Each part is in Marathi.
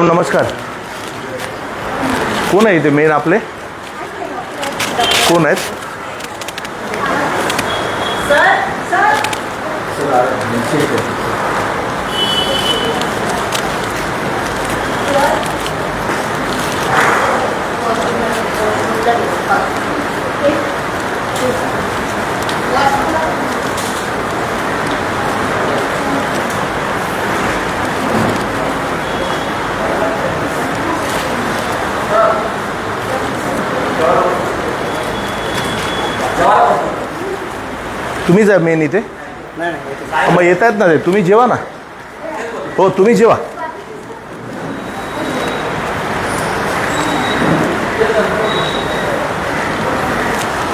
नमस्कार. कोण आहे इथे मेन आपले? कोण आहेत? तुम्हीच आहे मेन इथे. मग येत आहेत ना ते. तुम्ही जेवा ना. हो तुम्ही जेवा.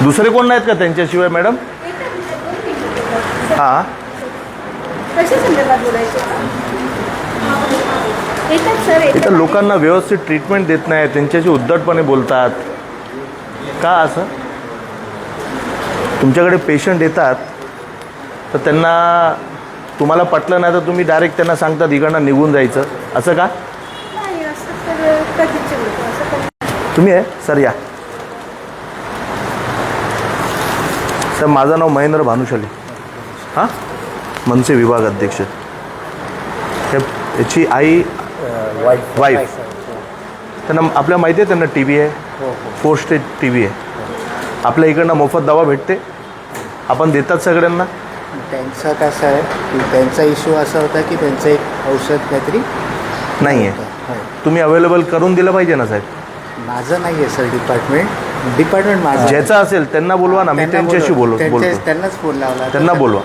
दुसरे कोण नाहीत का त्यांच्याशिवाय मॅडम हां. इथं लोकांना व्यवस्थित ट्रीटमेंट देत नाही त्यांच्याशी उद्धटपणे बोलतात. का असं? तुमच्याकडे पेशंट येतात तर त्यांना तुम्हाला पटलं नाही तर तुम्ही डायरेक्ट त्यांना सांगतात इकडनं निघून जायचं. असं का? तुम्ही आहे? सर या. सर माझं नाव महेंद्र भानुशाली. हां? मनसे विभाग अध्यक्ष. हे याची आई वाईफ वाईफ त्यांना आपल्या माहिती आहे त्यांना टी व्ही आहे. फोर स्टेज टी व्ही आहे. आपल्या इकडनं मोफत दवा भेटते. आपण देतात सगळ्यांना. त्यांचं कसं आहे की त्यांचा इश्यू असा होता की त्यांचं एक औषध काहीतरी नाही आहे. तुम्ही अवेलेबल करून दिलं पाहिजे ना साहेब? माझं नाही आहे सर डिपार्टमेंट डिपार्टमेंट माझं ज्याचं असेल त्यांना बोलवा ना मी त्यांच्याशी बोलव- बोलू त्यांच्या- बोलतो. त्यांनाच फोन लावला त्यांना बोलवा.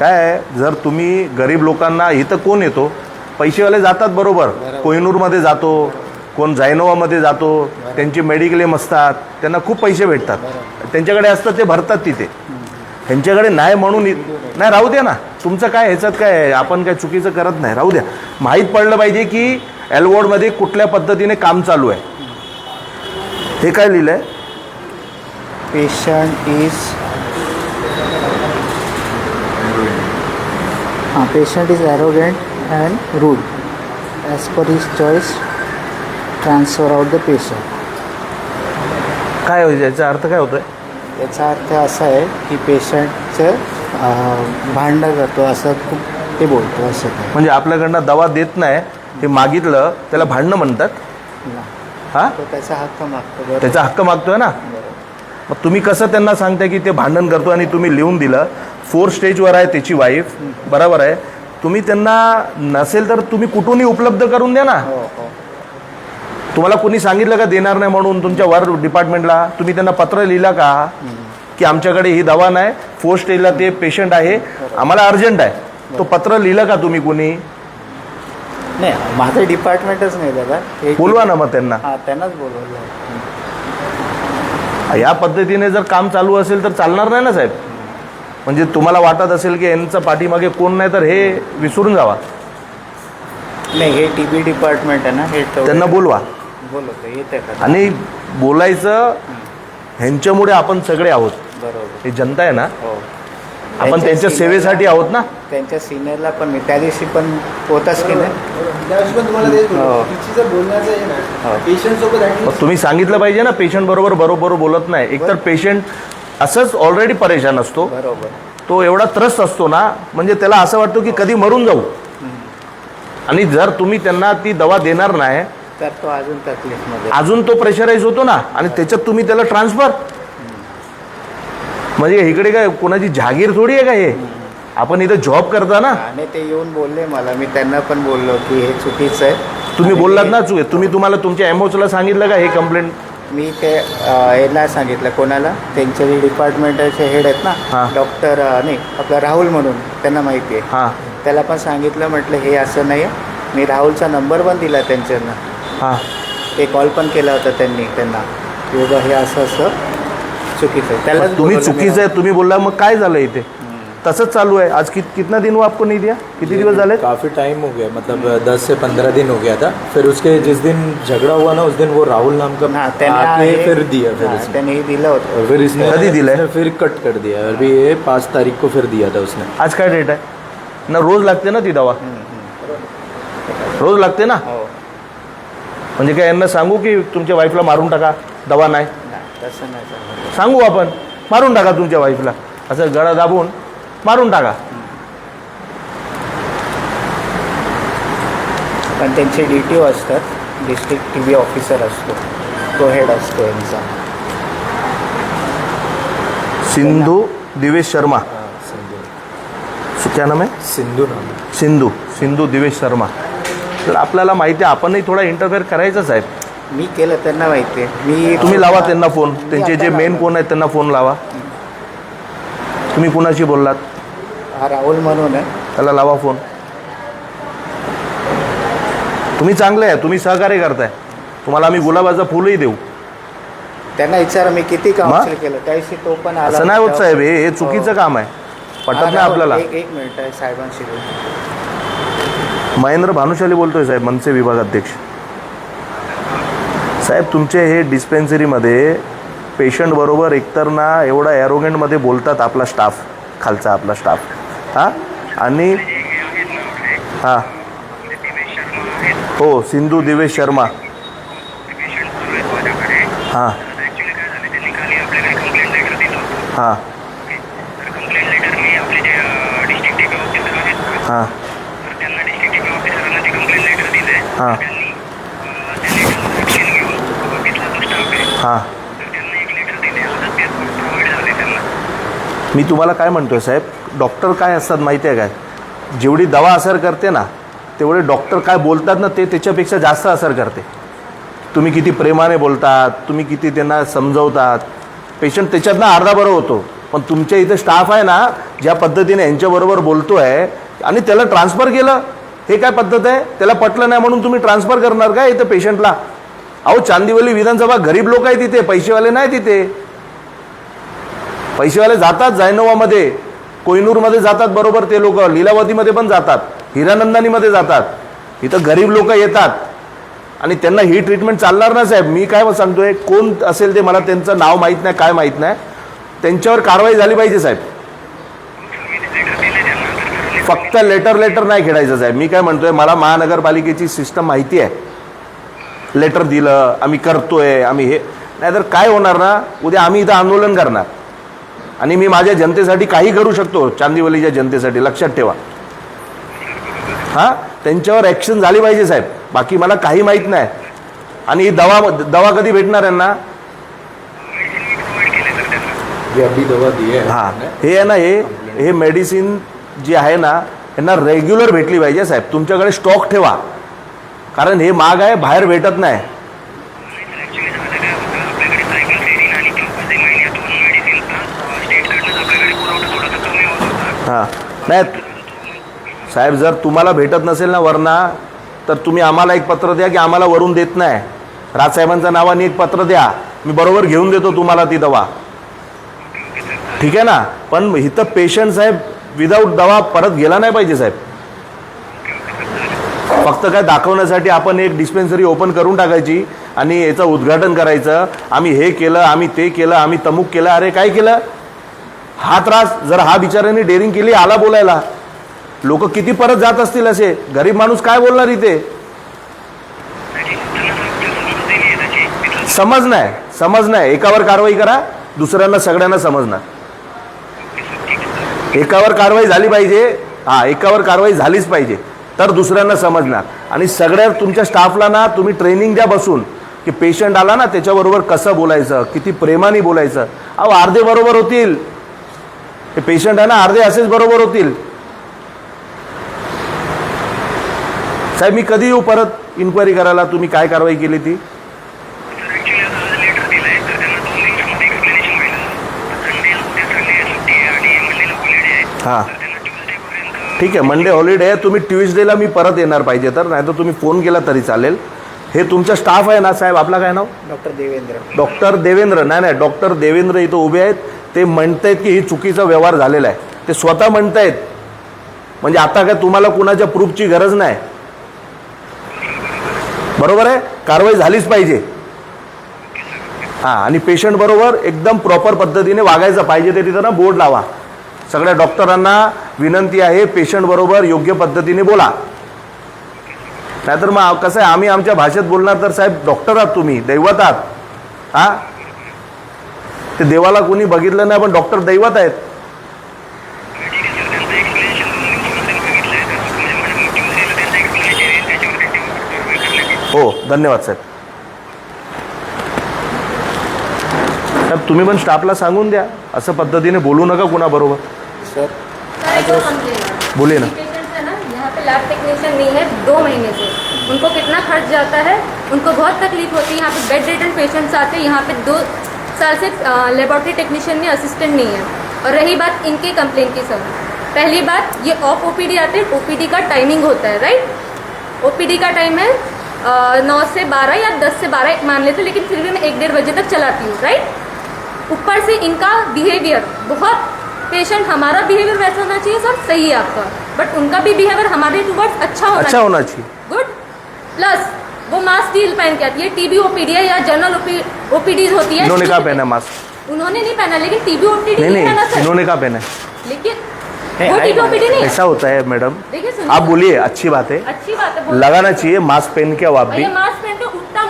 काय आहे, जर तुम्ही गरीब लोकांना इथं कोण येतो? पैसेवाले जातात बरोबर. कोहिनूरमध्ये जातो. कोण जायनोवामध्ये जातो त्यांचे मेडिक्लेम असतात त्यांना खूप पैसे भेटतात. त्यांच्याकडे असतात ते भरतात तिथे. ह्यांच्याकडे नाही म्हणून नाही राहू द्या ना. तुमचं काय ह्याच्यात काय? आपण काय चुकीचं करत नाही राहू द्या. माहीत पडलं पाहिजे की एलवॉर्डमध्ये कुठल्या पद्धतीने काम चालू आहे. हे काय लिहिलं आहे पेशंट इज हां patient is arrogant and rude as per his choice transfer out the patient काय होईल याचा अर्थ काय होतो आहे याचा अर्थ असा आहे की पेशंटचं भांडण करतो असं खूप ते बोलतो असं काय. म्हणजे आपल्याकडनं दवा देत नाही हे मागितलं त्याला भांडणं म्हणतात? हा? तो त्याचा हक्क मागतो त्याचा हक्क मागतोय ना? मग तुम्ही कसं त्यांना सांगताय की ते भांडण करतो आणि तुम्ही लिहून दिलं? फोर स्टेजवर आहे त्याची वाईफ बरोबर आहे. तुम्ही त्यांना नसेल तर तुम्ही कुठूनही उपलब्ध करून द्या ना? हो हो. तुम्हाला कोणी सांगितलं का देणार नाही म्हणून तुमच्या वर डिपार्टमेंटला तुम्ही त्यांना पत्र लिहिला का? की आमच्याकडे ही दवा नाही फोर स्टेजला ते पेशंट आहे. आम्हाला अर्जंट आहे. तो पत्र लिहिलं का तुम्ही कोणी? नाही माझं डिपार्टमेंटच नाही दादा. बोलवा ना मग त्यांना. त्यांनाच बोलवलं. या पद्धतीने जर काम चालू असेल तर चालणार नाही ना साहेब? म्हणजे तुम्हाला वाटत असेल की यांचं पाठीमागे कोण नाही तर हे विसरून जावा. नाही हे टी बी डिपार्टमेंट आहे ना हे त्यांना बोलवा. बोलवतो येते का? आणि बोलायचं ह्यांच्यामुळे आपण सगळे आहोत. बरोबर. ही जनता आहे ना? हो. आपण त्यांच्या सेवेसाठी आहोत ना? त्यांच्या सिनियरला पण मी त्या दिवशी पण होताच की नाही? त्यावेळेस पण तुम्हाला तेच बोललो. हो. तिची जर बोलण्याचं आहे ना हो. पेशंट सोबत मग ऍटलीस्ट तुम्ही सांगितलं पाहिजे ना पेशंट बरोबर बरोबर बोलत नाही. एकतर पेशंट असंच ऑलरेडी परेशान असतो. बरोबर. तो एवढा त्रस्त असतो ना म्हणजे त्याला असं वाटतं की कधी मरून जाऊ. आणि जर तुम्ही त्यांना ती दवा देणार नाही तर तो अजून तकलीफमध्ये अजून तो प्रेशराईज होतो ना आणि त्याच्यात तुम्ही त्याला ट्रान्सफर म्हणजे इकडे काय कोणाची जहागीर थोडी आहे का हे? आपण इथं जॉब करता ना. आणि ते येऊन बोलले मला मी त्यांना पण बोललो की हे चुकीचं आहे. तुम्ही बोललात ना चुके तुम्ही तुम्हाला तुमच्या एमओचला सांगितलं का हे कंप्लेंट मी ते याला सांगितलं कोणाला? त्यांचे जे डिपार्टमेंटचे हेड आहेत. ना डॉक्टर नाही आपला राहुल म्हणून त्यांना माहिती आहे. हां. त्याला पण सांगितलं म्हटलं हे असं नाही मी राहुलचा नंबर पण दिला त्यांच्यांना. हाँ. ते कॉल पण केला होता त्यांनी त्यांना. की बाबा हे असं असं चुकीचं आहे. त्यालाच तुम्ही चुकीचं आहे तुम्ही बोलला मग काय झालं इथे? तसंच चालू आहे. आज कित कितना दिन हुआ आपको नहीं दिया? किती दिवस झाले काफ़ी टाइम हो गया मतलब दस से पंद्रह दिन हो गया था। फिर उसके जिस दिन झगड़ा हुआ ना उस दिन वो राहुल नाम का हाँ आके फिर दिया फिर हाँ, हे दिलं होतं। फिर इसने कभी दिला है? फिर कट कर दिया। अभी ये पाँच तारीख को फिर दिया था उसने। आज काय डेट है ना रोज लगते ना ती दवा? रोज लगते ना? हो. म्हणजे काय यांना सांगू की तुमच्या वाईफला मारून टाका दवा नाही? नाही तसं नाही सांगू आपण मारून टाका तुमच्या वाईफला असं गळा दाबून मारून टाका. पण त्यांचे डी टी ओ असतात डिस्ट्रिक्ट टी व्ही ऑफिसर असतो तो हेड असतो यांचा. सिंधू दिवेश शर्मा. सिंधू. क्या नाम है? सिंधू नाम. सिंधू सिंधू दिवेश शर्मा. तर आपल्याला माहिती आहे आपणही थोडा इंटरफेअर करायचंच आहे. मी केलं त्यांना माहिती आहे. मी तुम्ही लावा त्यांना फोन. त्यांचे जे मेन. कोण आहेत त्यांना फोन लावा. तुम्ही कुणाशी बोललात? हा राहुल म्हणून आहे. त्याला लावा फोन. तुम्ही चांगले आहे तुम्ही सहकार्य करताय. तुम्हाला आम्ही गुलाबाचं फुलही देऊ. त्यांना विचारा मी किती काउन्सिल केलं. त्याविषयी तो पण आला असं नाही होत. साहेब हे हे. चुकीचं हो. काम आहे. पटत नाही आपल्याला. एक एक मिनिट आहे साहेबांशी. महेंद्र भानुशाली बोलतोय साहेब मनसे विभागाध्यक्ष साहेब तुमचे हे डिस्पेन्सरीमध्ये पेशंट बरोबर एकतर ना एवढा ॲरोगेंटमध्ये बोलतात आपला स्टाफ खालचा आपला स्टाफ हां? आणि हां. हो सिंधू दिवेश शर्मा. हां हां. हां. हां. मी तुम्हाला काय म्हणतोय साहेब? डॉक्टर काय असतात माहिती आहे काय? जेवढी दवा असर करते ना तेवढे डॉक्टर काय बोलतात ना ते त्याच्यापेक्षा जास्त असर करते. तुम्ही किती प्रेमाने बोलतात तुम्ही किती त्यांना समजवतात. पेशंट त्याच्यातनं अर्धा बरं होतो. पण तुमच्या इथे स्टाफ आहे ना ज्या पद्धतीने यांच्याबरोबर बोलतो आहे आणि त्याला ट्रान्सफर केलं हे काय पद्धत आहे? त्याला पटलं नाही म्हणून तुम्ही ट्रान्सफर करणार काय इथं पेशंटला अहो चांदिवली विधानसभा गरीब लोक आहे तिथे पैसेवाले नाही तिथे पैसेवाले जातात जायनोवामध्ये. कोयनूरमध्ये जातात बरोबर ते लोक लीलावतीमध्ये पण जातात हिरानंदानीमध्ये जातात. इथं गरीब लोक येतात. आणि त्यांना ही ट्रीटमेंट चालणार ना साहेब? मी काय सांगतोय कोण असेल ते मला त्यांचं नाव माहीत नाही काय माहीत नाही. त्यांच्यावर कारवाई झाली पाहिजे साहेब. फक्त लेटर लेटर नाही खेळायचं साहेब. मी काय म्हणतोय मला महानगरपालिकेची सिस्टम माहिती आहे. लेटर दिलं आम्ही करतोय आम्ही हे. नाहीतर काय होणार ना उद्या आम्ही इथं आंदोलन करणार. आणि मी माझ्या जनतेसाठी काही करू शकतो चांदिवलीच्या जनतेसाठी. लक्षात ठेवा. हां? त्यांच्यावर ॲक्शन झाली पाहिजे साहेब. बाकी मला काही माहीत नाही. आणि ही दवा दवा कधी भेटणार यांना? है हां हमने. हे. आहे ना हे हे मेडिसिन जी आहे ना यांना रेग्युलर भेटली पाहिजे साहेब. तुमच्याकडे स्टॉक ठेवा. कारण हे महाग आहे बाहेर भेटत नाही. हां. नाही साहेब जर तुम्हाला भेटत नसेल ना वरना तर तुम्ही आम्हाला एक पत्र द्या की आम्हाला वरून देत नाही. राजसाहेबांच्या नावाने एक पत्र द्या. मी बरोबर घेऊन देतो तुम्हाला ती दवा. ठीक आहे ना? पण इथं पेशंट साहेब विदाऊट दवा परत गेला नाही पाहिजे साहेब. फक्त काय दाखवण्यासाठी आपण एक डिस्पेन्सरी ओपन करून टाकायची आणि याचं उद्घाटन करायचं. आम्ही हे केलं आम्ही ते केलं आम्ही तमुक केलं अरे काय केलं? हा त्रास जर हा बिचाऱ्याने डेअरिंग केली आला बोलायला. लोक किती परत जात असतील असे? गरीब माणूस काय बोलणार इथे? समज नाही समज नाही. एकावर कारवाई करा दुसऱ्यांना सगळ्यांना समजणार एकावर कारवाई झाली पाहिजे. हा एकावर कारवाई झालीच पाहिजे. तर दुसऱ्यांना समजणार. आणि सगळ्या तुमच्या स्टाफला ना तुम्ही ट्रेनिंग द्या बसून. की पेशंट आला ना त्याच्याबरोबर कसं बोलायचं किती प्रेमाने बोलायचं. अहो अर्धे बरोबर होतील. हे पेशंट आहे ना अर्धे असेच बरोबर होतील. साहेब मी कधी येऊ परत? इन्क्वायरी करायला तुम्ही काय कारवाई केली ती? हां. ठीक आहे मंडे हॉलिडे आहे. तुम्ही ट्युजडेला मी परत येणार पाहिजे तर. नाही तर तुम्ही फोन केला तरी चालेल. हे तुमचा स्टाफ आहे ना साहेब? आपला काय नाव? डॉक्टर देवेंद्र. डॉक्टर देवेंद्र. नाही नाही डॉक्टर देवेंद्र इथं उभे आहेत. ते म्हणतायत की ही चुकीचा व्यवहार झालेला आहे. ते स्वतः म्हणतायत. म्हणजे आता काय तुम्हाला कुणाच्या प्रूफची गरज नाही? बरोबर आहे? कारवाई झालीच पाहिजे. हां आणि पेशंट बरोबर एकदम प्रॉपर पद्धतीने वागायचं पाहिजे ते तिथं ना बोर्ड लावा. सगळ्या डॉक्टरांना विनंती आहे पेशंटबरोबर योग्य पद्धतीने बोला. नाहीतर मग कसं आहे आम्ही आमच्या भाषेत बोलणार तर साहेब डॉक्टर आहात तुम्ही दैवत आहात. हा? ते देवाला कोणी बघितलं नाही पण डॉक्टर दैवत आहेत. हो धन्यवाद साहेब. साहेब तुम्ही पण स्टाफला सांगून द्या असं पद्धतीने बोलू नका कुणाबरोबर. सर। बोलिए ना। यहाँ पे लैब टेक्नीशियन नहीं है दो महीने से। उनको कितना खर्च जाता है उनको बहुत तकलीफ़ होती है। यहाँ पे बेड रिटर्न पेशेंट्स आते हैं यहाँ पे दो साल से लेबोरेटरी टेक्नीशियन में असिस्टेंट नहीं है। और रही बात इनके कंप्लेन की सर पहली बात ये ऑफ़ ओपीडी आते हैं ओपीडी का टाइमिंग होता है राइट ओपीडी का टाइम है नौ से बारह या दस से बारह मान लेते लेकिन फिर भी मैं एक डेढ़ बजे तक चलाती हूँ राइट ऊपर से इनका बिहेवियर बहुत पेशेंट हमारा बिहेवियर वैसा होना चाहिए सर सही है आपका। बट उनका भी बिहेवियर हमारे टूवर्ड्स अच्छा होना अच्छा होना चाहिए। गुड प्लस वो मास्क डील पहन के आती है। टीबी ओपीडी है या जनरल ओपीडीज होती है इन्होंने कहा पहना मास्क उन्होंने नहीं पहना लेकिन टीबी ओपीडी नहीं नहीं पहना सर। इन्होंने कहा पहना लेकिन ऐसा होता है मैडम। देखिए आप बोलिए अच्छी बात है। अच्छी बात है लगाना चाहिए मास्क पहन के आओ आप भी। मास्क पहन के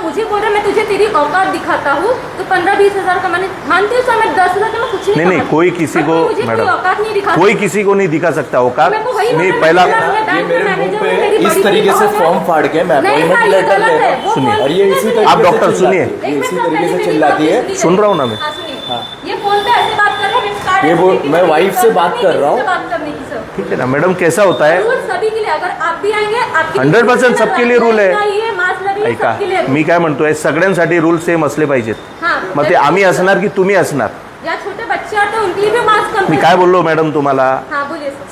मुझे बोल रहा मैं तुझे तेरी औकात दिखाता हूँ तो पंद्रह बीस हज़ार का मैंने मानती हूँ सर मैं दस हज़ार का मैं कुछ नहीं नहीं नहीं कोई किसी को मैडम औकात नहीं दिखा कोई किसी को नहीं दिखा सकता औकात वही नहीं पहला है, हूँ, इस तरीके से फॉर्म फाड़ के मैं अपॉइंटमेंट लेटर ले रहा हूँ फ़ोन और ये इसी आप डॉक्टर सुनिए। है। इसी तरीके से चिल्लाती है सुन रहा हूँ ना मैं। हाँ, ये फ़ोन पे ऐसे बात कर रहे हैं ये वो- मैं वाइफ से बात कर रहा हूँ। ठीक है ना मैडम कैसा होता है सभी के लिए अगर आप भी आएँगे आपके 100% सबके लिए रूल आहे. ऐका मी काय म्हणतोय सगळ्यांसाठी रूल सेम असले पाहिजेत. मग ते आम्ही असणार की तुम्ही असणार? या छोटे बच्चे आते उनके लिए भी मास्क मी काय बोललो मॅडम तुम्हाला?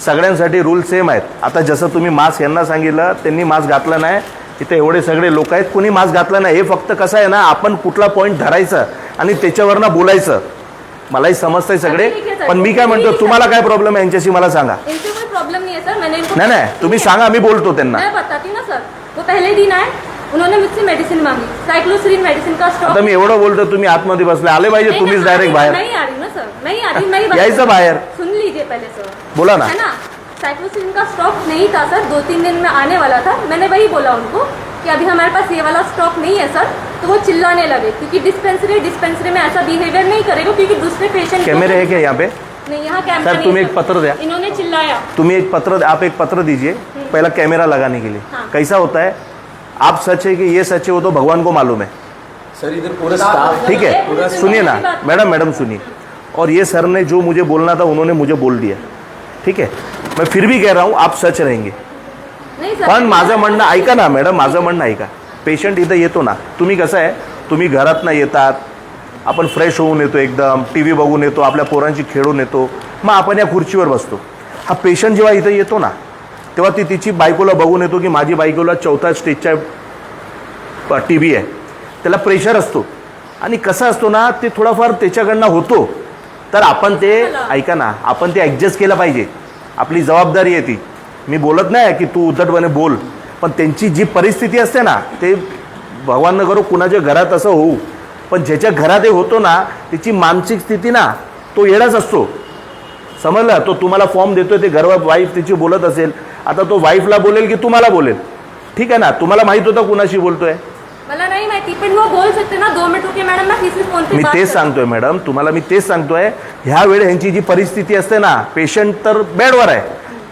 सगळ्यांसाठी रूल सेम आहेत. आता जसं तुम्ही मास्क यांना सांगितलं त्यांनी मास्क घातला नाही. इथे एवढे सगळे लोक आहेत कोणी मास्क घातला नाही? हे फक्त कसं आहे ना आपण कुठला पॉईंट धरायचं आणि त्याच्यावरनं बोलायचं. मलाही समजतंय सगळे पण मी काय म्हणतो तुम्हाला काय प्रॉब्लेम आहे यांच्याशी? मला सांगा. नाही नाही तुम्ही सांगा मी बोलतो त्यांना. उन्होंने मुझसे मेडिसिन मांगी। साइक्लोसिन मेडिसिन का स्टॉक आता मी एवढं बोलतो तुम्ही आतमध्ये बसले. आले पाहिजे नहीं, तुम्हीच डायरेक्ट बाहेर. नहीं आ रही ना सर नहीं आ रही नहीं यायचं बाहेर. सुन लीजिए पहले सर बोला ना. है ना? साइक्लोसिन का स्टॉक नहीं था सर दो तीन दिन में आने वाला था। मैंने वही बोला उनको कि अभी हमारे पास ये वाला स्टॉक नहीं है सर तो वो चिल्लाने लगे क्योंकि डिस्पेंसरी डिस्पेंसरी में ऐसा बिहेवियर नहीं करेगा क्योंकि दूसरे पेशेंट कैमरे है क्या यहाँ पे। नहीं यहाँ कैमरा सर, नहीं तुम है, एक पत्र द्या. इन्होंने चिल्लाया। तुम्ही एक पत्र आप एक पत्र दीजिए पहला कैमरा लगाने के लिए। हाँ। कैसा होता है? आप सच है कि ये सच है वो तो भगवान को मालूम है। सर इधर पूरा स्टाफ ठीक है? सुनिए ना मैडम मैडम सुनिए। और ये सर ने जो मुझे बोलना था उन्होंने मुझे बोल दिया। ठीक है? मैं फिर भी कह रहा हूँ आप सच रहेंगे। नहीं सर पण माझं म्हणणं ऐका ना मॅडम माझं म्हणणं ऐका. पेशंट इथं येतो ना. तुम्ही कसं आहे तुम्ही घरातनं येतात आपण फ्रेश होऊन येतो एकदम टी व्ही बघून येतो आपल्या पोरांची खेळून येतो मग आपण या खुर्चीवर बसतो. हा पेशंट जेव्हा इथं येतो ना तेव्हा ती तिची बायकोला बघून येतो की माझी बायकोला चौथा स्टेजच्या टी व्ही आहे. त्याला प्रेशर असतो. आणि कसं असतो ना ते थोडाफार त्याच्याकडनं होतो. तर आपण ते ऐका ना आपण ते ॲडजस्ट केलं पाहिजे. आपली जबाबदारी आहे ती. मी बोलत नाही की तू उद्धटपणे बोल. पण त्यांची जी परिस्थिती असते ना ते भगवान न करो कुणाच्या घरात असं होऊ. पण ज्याच्या घरात हे होतो ना त्याची मानसिक स्थिती ना तो येडाच असतो. समजलं? तो तुम्हाला फॉर्म देतोय ते घर वाईफ तिची बोलत असेल. आता तो वाईफला बोलेल की तुम्हाला बोलेल. ठीक आहे ना? तुम्हाला माहीत होतं कुणाशी बोलतोय? मला नहीं माहिती पण वो बोल सकते ना. दो मिनट रुके मैडम मैं किसी फोन पे मी बात तेच कर- सांगतोय मॅडम तुम्हाला मी तेच सांगतोय. ह्या वेळी ह्यांची जी परिस्थिती असते ना पेशंट तर बेडवर आहे.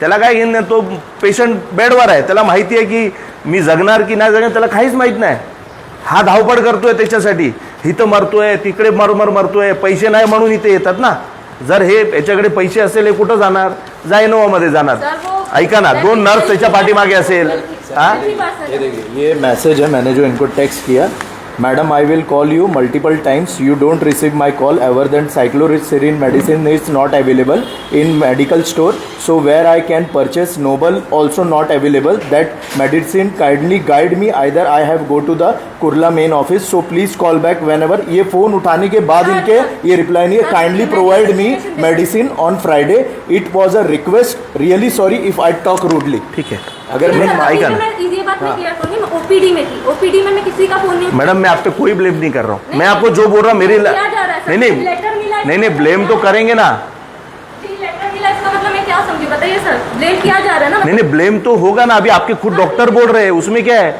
त्याला काय घेणं तो पेशंट बेडवर आहे. त्याला माहिती आहे की मी जगणार की नाही जगणार त्याला काहीच माहीत नाही. हा धावपळ करतोय त्याच्यासाठी. इथं मरतोय तिकडे मरमर मरतोय. पैसे नाही म्हणून इथे येतात ना. जर हे याच्याकडे पैसे असेल हे कुठं जाणार? जायनोवामध्ये जाणार. सर, वो- ऐका ना दोन नर्स त्याच्या पाठीमागे असेल. हा? है। ये मैसेज है मैंने जो इनको टेक्स्ट किया. Madam I will call you multiple times you don't receive my call ever then cycloserine medicine is not available in medical store so where I can purchase Noble also not available that medicine kindly guide me either I have go to the Kurla main office so please call back whenever ये फ़ोन उठाने के बाद इनके ये रिप्लाई नहीं है. Kindly provide me medicine on Friday it was a request really sorry if I talk rudely ठीक है। अगर मैं अभी ना मैं ये बात मैं क्लियर करूंगी मैं ओपीडी में थी ओपीडी में मैं किसी का फोन नहीं मैडम मैं आप पे कोई ब्लेम नहीं कर रहा हूँ। मैं आपको जो बोल रहा हूँ मेरी नहीं नहीं लेटर मिला नहीं नहीं ब्लेम तो करेंगे ना। लेटर मिला इसका मतलब मैं क्या समझू मुझे बताइए सर। ब्लेम किया जा रहा है ना नहीं नहीं ब्लेम तो होगा ना अभी आपके खुद डॉक्टर बोल रहे हैं उसमें क्या है?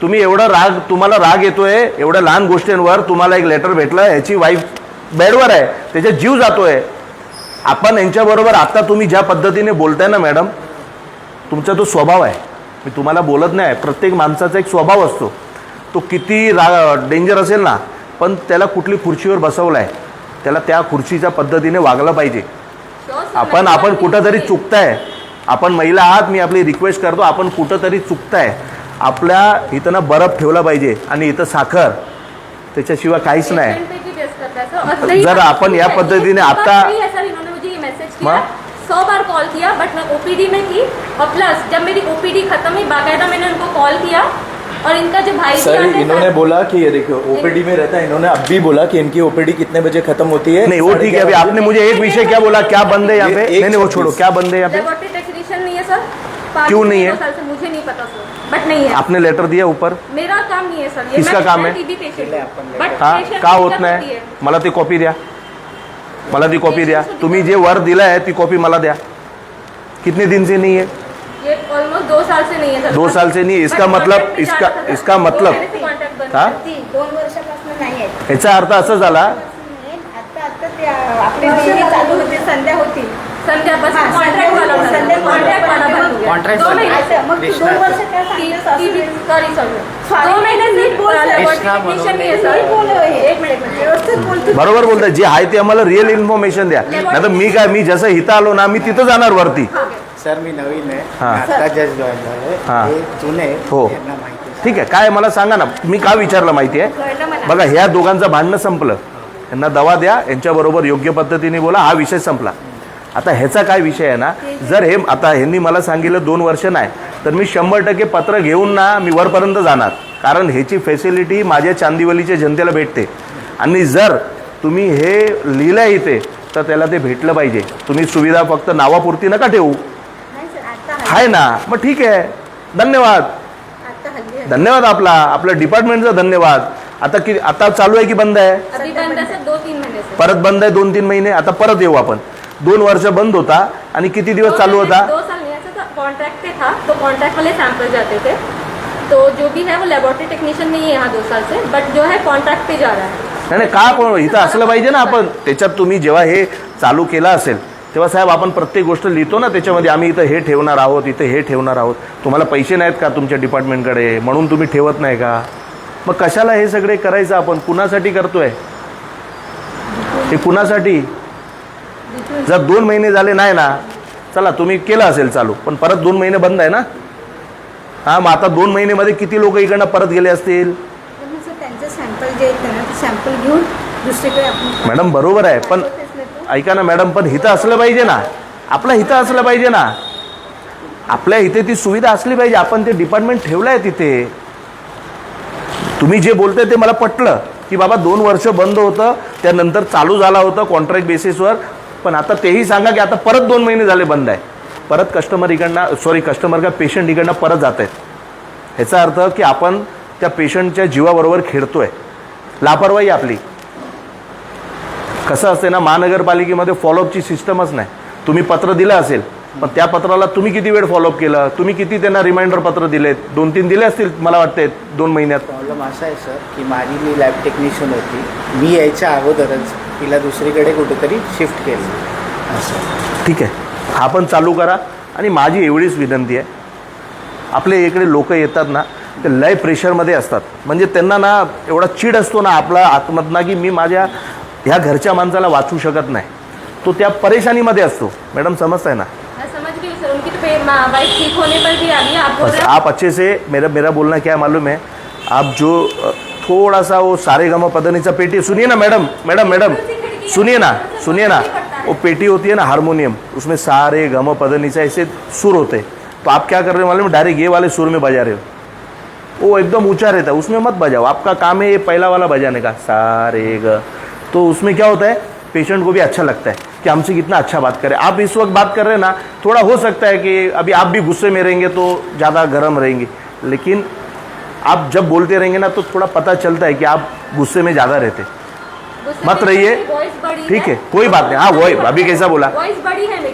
तुम्ही एवढा राग तुम्हाला राग येतोय एवढ्या लहान गोष्टींवर तुम्हाला एक लेटर भेटलं ह्याची वाईफ बेडवर आहे त्याचा जीव जातोय. आपण यांच्याबरोबर आता तुम्ही ज्या पद्धतीने बोलताय ना मॅडम तुमचा तो स्वभाव आहे. मी तुम्हाला बोलत नाही प्रत्येक माणसाचा एक स्वभाव असतो. तो किती रा डेंजर असेल ना पण त्याला कुठली खुर्चीवर बसवलं आहे त्याला त्या खुर्चीच्या पद्धतीने वागलं पाहिजे. आपण आपण कुठंतरी चुकताय. आपण महिला आहात मी आपली रिक्वेस्ट करतो आपण कुठंतरी चुकताय. आपल्या इथं ना बर्फ ठेवला पाहिजे आणि इथं साखर. त्याच्याशिवाय काहीच। नाही. जर आपण या पद्धतीने आता- सही है, हाँ? सौ बार कॉल किया बट मैं ओपीडी में थी और प्लस जब मेरी ओपीडी खत्म हुई बाकायदा मैंने उनको कॉल किया और इनका जो भाई सर इन्होंने बोला कि ये देखो ओपीडी में रहता है इन्होंने अब भी बोला कि इनकी ओपीडी कितने बजे खत्म होती है। नहीं वो ठीक है अभी आपने मुझे एक विषय क्या बोला क्या बंद है यहाँ पे? नहीं नहीं वो छोड़ो क्या बंद है यहाँ पे? टेक्नीशियन नहीं है सर क्यों नहीं है? मुझे नहीं पता सर बट नहीं है। आपने लेटर दिया ऊपर? मेरा काम नहीं है सर ये किसका काम है? बट हा का होत नाही मला ती कॉपी द्या। मला ती कॉपी द्या. तुम्ही जे वर दिलं आहे ती कॉपी मला द्या. कितने दिन से नहीं है? ये ऑलमोस्ट दो साल से नहीं है दो साल से नहीं है। इसका मतलब- इसका- इसका मतलब- हा? याचा अर्थ असं झाला कॉन्ट्रैक्ट वाला कॉन्ट्रैक्ट वाला दोन महीने. सर. सर बरोबर बोलताय. जे आहे ते आम्हाला रिअल इन्फॉर्मेशन द्या. नाही तर मी काय मी जसं इथं आलो ना मी तिथं जाणार वरती. सर मी नवीन आहे. मी आता जस्ट जॉईन झालोय जुने हो. ठीक आहे. काय मला सांगा ना. मी का विचारलं माहिती आहे बघा ह्या दोघांचं भांडणं संपलं. यांना दवा द्या. यांच्याबरोबर योग्य पद्धतीने बोला. हा विषय संपला. आता ह्याचा काय विषय आहे ना? जर हे आता ह्यांनी मला सांगितलं दोन वर्ष नाही तर मी शंभर टक्के पत्र घेऊन ना मी वरपर्यंत जाणार. कारण ह्याची फॅसिलिटी माझ्या चांदिवलीच्या जनतेला भेटते. आणि जर तुम्ही हे लिहिलं आहे इथे तर त्याला ते भेटलं पाहिजे. तुम्ही सुविधा फक्त नावापुरती नका ठेवू. नाही सर आता हल्ली- आहे ना? मग ठीक आहे. धन्यवाद. आता हल्ली धन्यवाद आपला. आपल्या डिपार्टमेंटचा धन्यवाद. आता कि आता चालू आहे की बंद आहे? अभी बंद है सर दो तीन महीने से परत बंद आहे दोन तीन महिने? आता परत येऊ आपण. दोन वर्ष बंद होता आणि किती दिवस चालू होता? दो साल नहीं ऐसा था कॉन्ट्रैक्ट पे था तो कॉन्ट्रैक्ट वाले सैंपल जाते थे। तो जो भी है वो लेबोरेटरी टेक्नीशियन नहीं है यहाँ दो साल से बट जो है कॉन्ट्रैक्ट पे जा रहा है। नाही नाही का इथं असलं पाहिजे ना आपण. त्याच्यात तुम्ही जेव्हा हे चालू केलं असेल तेव्हा साहेब आपण प्रत्येक गोष्ट लिहितो ना त्याच्यामध्ये आम्ही इथं हे ठेवणार आहोत इथं हे ठेवणार आहोत. तुम्हाला पैसे नाहीत का तुमच्या डिपार्टमेंटकडे? म्हणून तुम्ही ठेवत नाही का? मग कशाला हे सगळे करायचं आपण? कुणासाठी करतोय? हे कुणासाठी? जर दोन महिने झाले नाही ना चला तुम्ही केलं असेल चालू पण परत दोन महिने बंद आहे ना? हां मग आता दोन महिन्यामध्ये किती लोक इकडनं परत गेले असतील? मॅडम बरोबर आहे पण. ऐका ना मॅडम पण हिथं असलं पाहिजे ना. आपलं हिथं असलं पाहिजे ना. आपल्या इथे ती सुविधा असली पाहिजे आपण ते डिपार्टमेंट ठेवलं आहे तिथे. तुम्ही जे बोलताय ते मला पटलं की बाबा दोन वर्ष बंद होतं त्यानंतर चालू झाला होतं कॉन्ट्रॅक्ट बेसिसवर पण आता तेही सांगा की आता परत दोन महिने झाले बंद आहे. परत कस्टमर इकडनं सॉरी कस्टमर का पेशंट इकडनं परत जात आहेत. ह्याचा अर्थ की आपण त्या पेशंटच्या जीवाबरोबर खेळतोय. लापरवाही आपली. कसं असते ना महानगरपालिकेमध्ये फॉलोअपची सिस्टमच नाही. तुम्ही पत्र दिलं असेल पण त्या पत्राला तुम्ही किती वेळ फॉलोअप केलं? तुम्ही किती त्यांना रिमाइंडर पत्र दिलेत? दोन तीन दिले असतील मला वाटते दोन महिन्यात. प्रॉब्लेम असा आहे सर की माझी मी लॅब टेक्निशियन होती. मी यायच्या अगोदरच तिला दुसरीकडे कुठेतरी शिफ्ट केलं. असं. ठीक आहे. हा पण चालू करा. आणि माझी एवढीच विनंती आहे. आपल्या इकडे लोक येतात ना ते लय प्रेशरमध्ये असतात. म्हणजे त्यांना ना एवढा चीड असतो ना आपला आत्मधना की मी माझ्या ह्या घरच्या माणसाला वाचू शकत नाही. तो त्या परेशानीमध्ये असतो. मॅडम समजताय ना? मैं समझ गई सर उनकी तो वाइफ ठीक होने पर भी आ गई आप बोल बस आप अच्छे से मेरा मेरा बोलना क्या मालूम है? आप जो थोड़ा सा वो सारे गम पदनीचा पेटी, सुनिए ना मैडम मैडम मैडम, सुनिए ना सुनिए ना, वो पेटी होती है ना हारमोनियम, उसमें सारे गम पदनीचा ऐसे सुर होते। तो आप क्या कर रहे हो मालूम डायरेक्ट ये वाले सुर में बजा रहे हो। वो एकदम ऊँचा रहता है, उसमें मत बजाओ, आपका काम है ये पहला वाला बजाने का, सारे ग। तो उसमें क्या होता है? पेशेंट को भी अच्छा लगता है कि हमसे कितना अच्छा बात करे। आप इस वक्त बात कर रहे हैं ना, थोड़ा हो सकता है कि अभी आप भी गुस्से में रहेंगे तो ज़्यादा गर्म रहेंगे, लेकिन आप जब बोलते रहेंगे ना तो थोड़ा पता चलता है कि आप गुस्से में ज़्यादा रहते। तो मत रहिए। ठीक है। कोई बात नहीं। हाँ वही अभी कैसा बोला?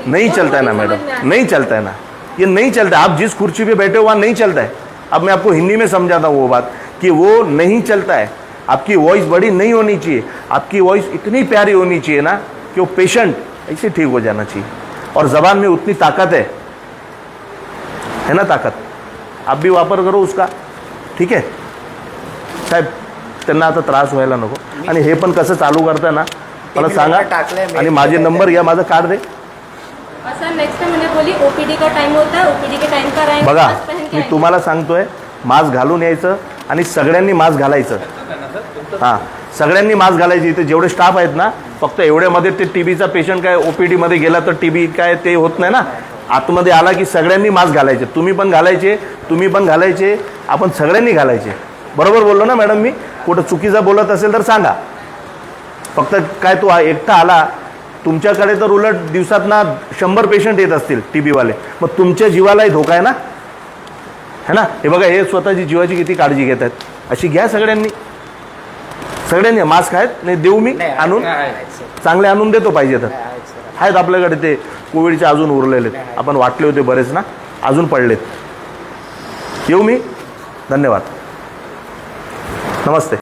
नहीं चलता है ना मैडम। नहीं चलता है ना। ये नहीं चलता। आप जिस कुर्सी पे बैठे हो वहाँ नहीं चलता है। अब मैं आपको हिंदी में समझाता हूँ वो बात कि वो नहीं चलता है। आपकी वॉइस बड़ी नहीं होनी चाहिए। आपकी वॉइस इतनी प्यारी होनी चाहिए ना कि वो पेशेंट ऐसे ठीक हो जाना चाहिए। और जबान में उतनी ताकत है। है ना ताकत? आप भी वापर करो उसका। ठीक आहे? साहेब त्यांना आता त्रास व्हायला नको. आणि हे पण कसं चालू करता ना मला सांगा. आणि माझे नंबर घ्या माझं कार्ड दे. और सर नेक्स्ट टाइम मैंने बोली ओपीडी का टाइम होता है ओपीडी के टाइम पर आएंगे बघा मी। तुम्हाला सांगतोय मास्क घालून यायचं आणि सगळ्यांनी मास्क घालायचं. हां सगळ्यांनी मास्क घालायचे. इथे जेवढे स्टाफ आहेत ना फक्त एवढ्यामध्ये ते टी बीचा पेशंट काय ओपीडी मध्ये गेला तर टी बी काय ते होत नाही ना. आतमध्ये आला की सगळ्यांनी मास्क घालायचे. तुम्ही पण घालायचे तुम्ही पण घालायचे आपण सगळ्यांनी घालायचे. बरोबर बोललो ना मॅडम मी? कुठं चुकीचा बोलत असेल तर सांगा. फक्त काय तो एकटा आला तुमच्याकडे तर उलट दिवसात ना शंभर पेशंट येत असतील टी बीवाले मग तुमच्या जीवालाही धोका आहे ना? है ना? हे बघा हे स्वतःची जीवाची किती काळजी घेत आहेत. अशी घ्या सगळ्यांनी. सगळ्यांनी मास्क आहेत नाही देऊ मी आणून. चांगले आणून देतो पाहिजे तर. आहेत आपल्याकडे ते कोविडचे अजून उरलेले. आहेत. आपण वाटले होते बरेच ना अजून पडलेत. येऊ मी? धन्यवाद. नमस्ते.